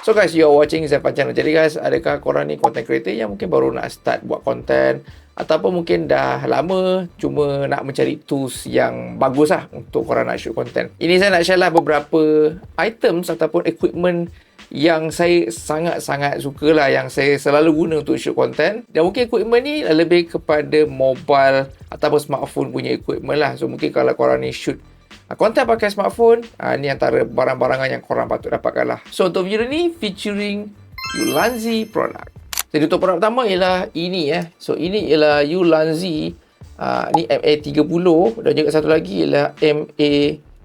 So guys, you are watching Zafan Channel. Jadi guys, adakah korang ni content creator yang mungkin baru nak start buat content ataupun mungkin dah lama cuma nak mencari tools yang bagus lah untuk korang nak shoot content. Ini saya nak share lah beberapa items ataupun equipment yang saya sangat-sangat suka lah yang saya selalu guna untuk shoot content dan mungkin equipment ni lebih kepada mobile ataupun smartphone punya equipment lah so mungkin kalau korang ni shoot konten ah, pakai smartphone uh, ni antara barang-barangan yang korang patut dapatkan lah so untuk video ni featuring Ulanzi product jadi untuk produk pertama ialah ini ya. So ini ialah Ulanzi uh, ni MA30 dan juga satu lagi ialah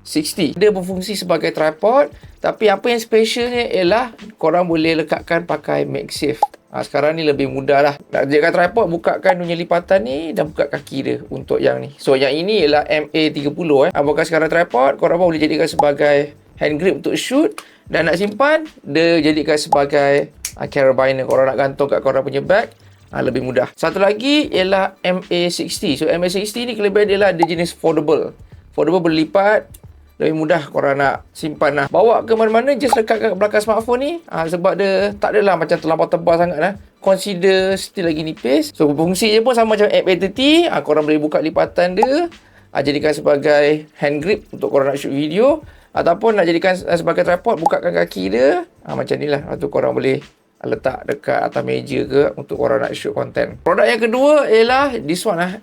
MA60. Dia berfungsi sebagai tripod tapi apa yang specialnya ialah korang boleh lekatkan pakai MagSafe. Ha, sekarang ni lebih mudah lah. Nak jadikan tripod, bukakan dunia lipatan ni dan buka kaki dia untuk yang ni. So, yang ini ialah MA30 eh. Ha, bukan sekarang tripod, korang boleh jadikan sebagai hand grip untuk shoot. Dan nak simpan, dia jadikan sebagai uh, carabiner. Korang nak gantung kat korang punya bag, uh, lebih mudah. Satu lagi ialah MA60. So, MA60 ni kelebihan dia lah dia jenis foldable. Foldable berlipat, lebih mudah korang nak simpan lah. Bawa ke mana-mana just lekat kat belakang smartphone ni. Ha, sebab dia tak adalah macam terlampau tebal sangat lah. Consider still lagi nipis. So fungsi je pun sama macam app A30. Ha, korang boleh buka lipatan dia. Ha, jadikan sebagai hand grip untuk korang nak shoot video. Ataupun nak jadikan sebagai tripod. Bukakan kaki dia. Ha, macam ni lah. Lepas tu korang boleh letak dekat atas meja ke untuk korang nak shoot content. Produk yang kedua ialah this one lah.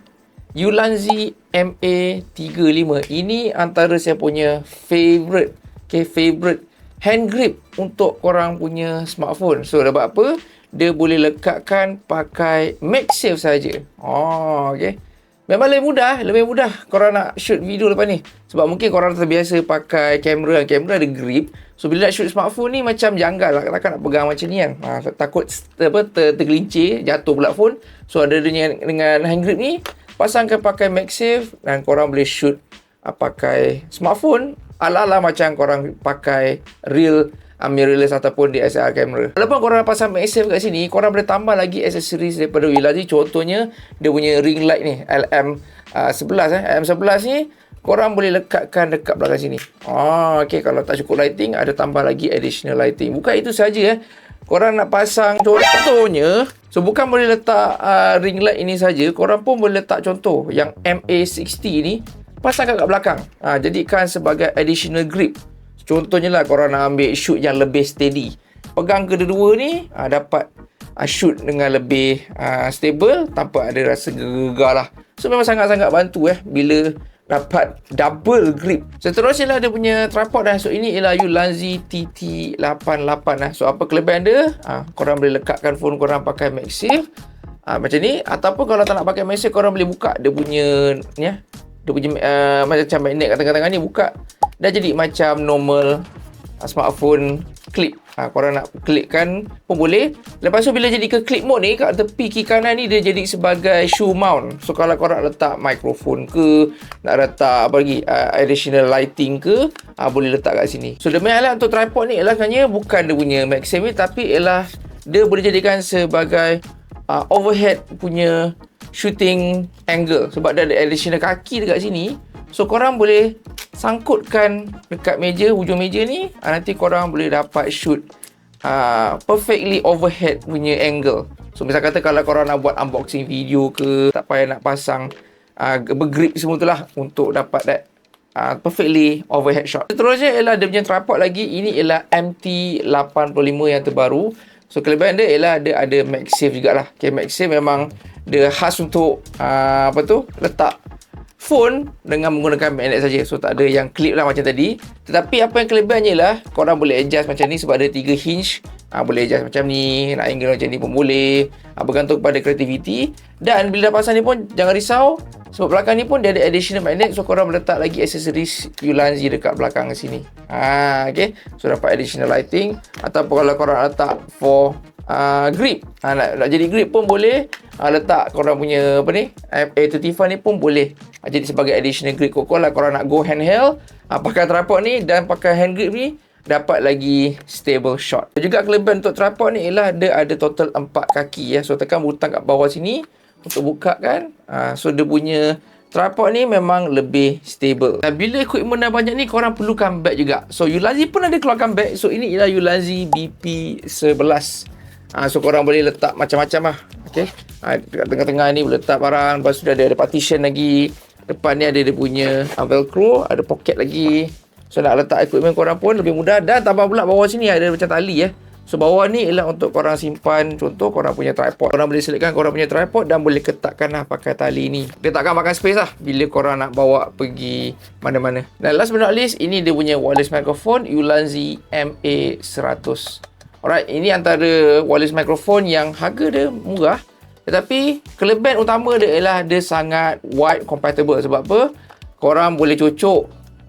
Ulanzi MA35 ini antara saya punya favorite okay, favorite hand grip untuk korang punya smartphone so dapat apa dia boleh lekatkan pakai MagSafe saja. Oh, okay. Memang lebih mudah, lebih mudah korang nak shoot video lepas ni. Sebab mungkin korang terbiasa pakai kamera, kamera ada grip. So bila nak shoot smartphone ni macam janggal lah. Takkan nak pegang macam ni kan. Ha, takut apa, ter, tergelincir, jatuh pula phone. So ada dengan, dengan hand grip ni, pasangkan pakai MagSafe dan korang boleh shoot uh, pakai smartphone ala-ala macam korang pakai real uh, mirrorless ataupun DSLR camera. Walaupun korang pasang MagSafe kat sini, korang boleh tambah lagi accessories daripada Wilazi. Contohnya, dia punya ring light ni, LM11 uh, eh. LM11 ni, korang boleh lekatkan dekat belakang sini. Ah, okay, kalau tak cukup lighting, ada tambah lagi additional lighting. Bukan itu saja eh. Korang nak pasang contohnya, So bukan boleh letak uh, ring light ini saja, korang pun boleh letak contoh yang MA60 ni pasang kat belakang. Ha, jadikan sebagai additional grip. Contohnya lah korang nak ambil shoot yang lebih steady. Pegang kedua-dua ni ha, dapat uh, shoot dengan lebih uh, stable tanpa ada rasa gegar lah. So memang sangat-sangat bantu eh bila dapat double grip. Seterusnya lah dia punya tripod dah. So ini ialah Ulanzi TT88 lah. So apa kelebihan dia? Ha, korang boleh lekatkan phone korang pakai MagSafe. Ha, macam ni. Ataupun kalau tak nak pakai MagSafe, korang boleh buka dia punya ni ya. Dia punya uh, macam magnet kat tengah-tengah ni buka. Dah jadi macam normal uh, smartphone clip. Ha, korang nak klikkan pun boleh. Lepas tu bila jadi ke clip mode ni kat tepi kiri kanan ni dia jadi sebagai shoe mount. So kalau korang letak mikrofon ke, nak letak apa lagi uh, additional lighting ke, uh, boleh letak kat sini. So demi alat untuk tripod ni ialah sebenarnya bukan dia punya maximum tapi ialah dia boleh jadikan sebagai uh, overhead punya shooting angle sebab dia ada additional kaki dekat sini. So korang boleh sangkutkan dekat meja hujung meja ni uh, nanti korang boleh dapat shoot uh, perfectly overhead punya angle so misal kata kalau korang nak buat unboxing video ke tak payah nak pasang uh, bergrip semua tu lah untuk dapat that uh, perfectly overhead shot seterusnya ialah dia punya tripod lagi ini ialah MT85 yang terbaru So kelebihan dia ialah dia ada MagSafe jugalah. Okay, MagSafe memang dia khas untuk uh, apa tu? letak phone dengan menggunakan magnet saja. So tak ada yang clip lah macam tadi. Tetapi apa yang kelebihannya lah korang boleh adjust macam ni sebab ada tiga hinge. Ha, boleh adjust macam ni, nak angle macam ni pun boleh. Ha, bergantung kepada creativity. Dan bila dah pasang ni pun jangan risau sebab belakang ni pun dia ada additional magnet so korang boleh letak lagi accessories Ulanzi dekat belakang sini. Ha, okay. So dapat additional lighting ataupun kalau korang letak for uh, grip. Ha, nak, nak jadi grip pun boleh. Ha, letak korang punya apa ni? A35 ni pun boleh. Ha, jadi sebagai additional grip. Kau lah korang nak go handheld. Ha, pakai tripod ni dan pakai hand grip ni. Dapat lagi stable shot. Juga kelebihan untuk tripod ni ialah dia ada total 4 kaki. ya. So tekan butang kat bawah sini. Untuk buka kan. Ha, so dia punya tripod ni memang lebih stable. Dan bila equipment dah banyak ni, korang perlukan bag juga. So, Ulazi pun ada keluarkan bag. So, ini ialah Ulazi BP11. Ha, so, korang boleh letak macam-macam lah. Okay. Ha, dekat tengah-tengah ni boleh letak barang. Lepas tu ada, ada partition lagi. Depan ni ada dia punya uh, velcro. Ada pocket lagi. So, nak letak equipment korang pun lebih mudah. Dan tambah pula bawah sini ada macam tali eh. So bawah ni ialah untuk korang simpan contoh korang punya tripod. Korang boleh selitkan korang punya tripod dan boleh ketatkan lah pakai tali ni. Dia takkan makan space lah bila korang nak bawa pergi mana-mana. Dan last but not least, ini dia punya wireless microphone Ulanzi MA100. Alright, ini antara wireless microphone yang harga dia murah. Tetapi kelebihan utama dia ialah dia sangat wide compatible. Sebab apa? Korang boleh cocok.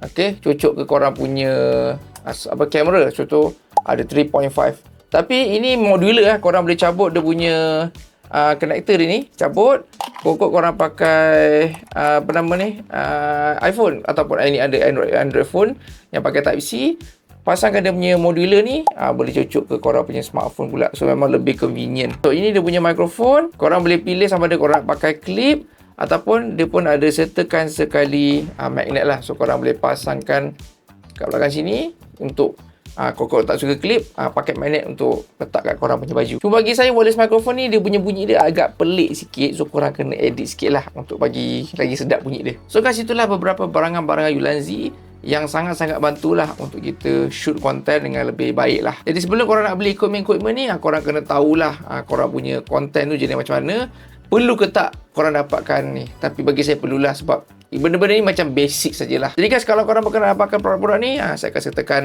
Okay, cocok ke korang punya apa kamera. Contoh ada 3.5 tapi ini modular lah korang boleh cabut dia punya uh, connector dia ni cabut pokok korang pakai uh, apa nama ni uh, iPhone ataupun ini ada Android Android phone yang pakai type C pasangkan dia punya modular ni uh, boleh cocok ke korang punya smartphone pula so memang lebih convenient so ini dia punya microphone korang boleh pilih sama ada korang pakai clip ataupun dia pun ada sertakan sekali uh, magnet lah so korang boleh pasangkan kat belakang sini untuk Ah, uh, kalau tak suka klip, uh, pakai magnet untuk letak kat korang punya baju. Cuma bagi saya wireless microphone ni dia punya bunyi dia agak pelik sikit. So korang kena edit sikit lah untuk bagi lagi sedap bunyi dia. So guys itulah beberapa barangan-barangan Ulanzi yang sangat-sangat bantulah untuk kita shoot konten dengan lebih baik lah. Jadi sebelum korang nak beli equipment-equipment ni, korang kena tahulah uh, korang punya konten tu jenis macam mana. Perlu ke tak korang dapatkan ni? Tapi bagi saya perlulah sebab benda-benda ni macam basic sajalah. Jadi guys, kalau korang berkenan dapatkan produk-produk ni, ha, saya akan sertakan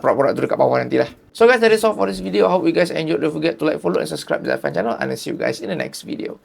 produk-produk tu dekat bawah nantilah. So guys, that is all for this video. I hope you guys enjoyed. Don't forget to like, follow and subscribe to the channel. And I'll see you guys in the next video.